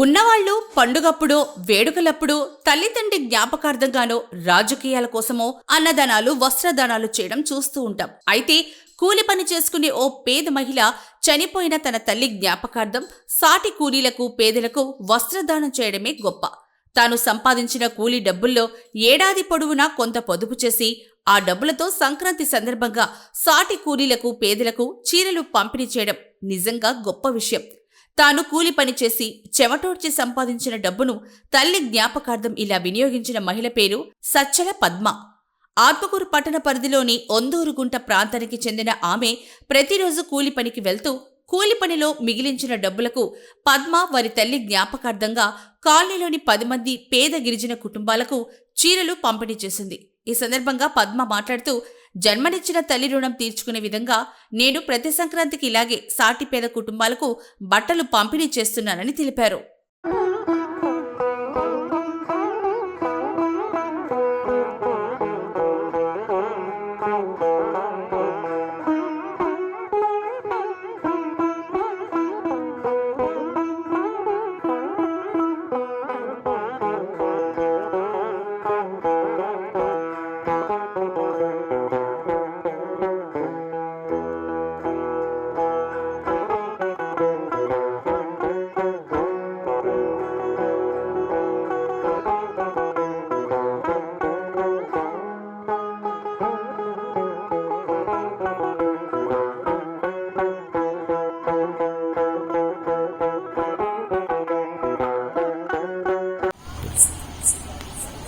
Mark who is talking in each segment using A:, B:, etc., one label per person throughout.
A: ఉన్నవాళ్ళు పండుగప్పుడు వేడుకలప్పుడు తల్లిదండ్రి జ్ఞాపకార్థంగానో రాజకీయాల కోసమో అన్నదానాలు వస్త్రదానాలు చేయడం చూస్తూ ఉంటాం. అయితే కూలి పని చేసుకునే ఓ పేద మహిళ చనిపోయిన తన తల్లి జ్ఞాపకార్థం సాటి కూలీలకు పేదలకు వస్త్రదానం చేయడమే గొప్ప. తాను సంపాదించిన కూలీ డబ్బుల్లో ఏడాది పొడవునా కొంత పొదుపు చేసి ఆ డబ్బులతో సంక్రాంతి సందర్భంగా సాటి కూలీలకు పేదలకు చీరలు పంపిణీ చేయడం నిజంగా గొప్ప విషయం. తాను కూలి పనిచేసి చెమటోడ్చి సంపాదించిన డబ్బును తల్లి జ్ఞాపకార్థం ఇలా వినియోగించిన మహిళ పేరు సచ్చల పద్మ. ఆత్మకూరు పట్టణ పరిధిలోని ఒందూరుగుంట ప్రాంతానికి చెందిన ఆమె ప్రతిరోజు కూలి పనికి వెళ్తూ కూలి పనిలో మిగిలించిన డబ్బులకు పద్మ వారి తల్లి జ్ఞాపకార్థంగా కాలనీలోని పది మంది పేద గిరిజన కుటుంబాలకు చీరలు పంపిణీ చేసింది. ఈ సందర్భంగా పద్మ మాట్లాడుతూ జన్మనిచ్చిన తల్లి రుణం తీర్చుకునే విధంగా నేను ప్రతి సంక్రాంతికి ఇలాగే సాటి పేద కుటుంబాలకు బట్టలు పంపిణీ చేస్తున్నానని తెలిపారు.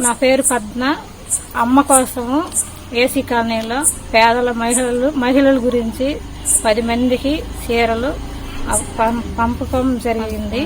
B: నా పేరు పద్మ. అమ్మ కోసము ఏసీ కాలనీలో పేదల మహిళలు మహిళల గురించి పది మందికి చీరలు పంపకం జరిగింది.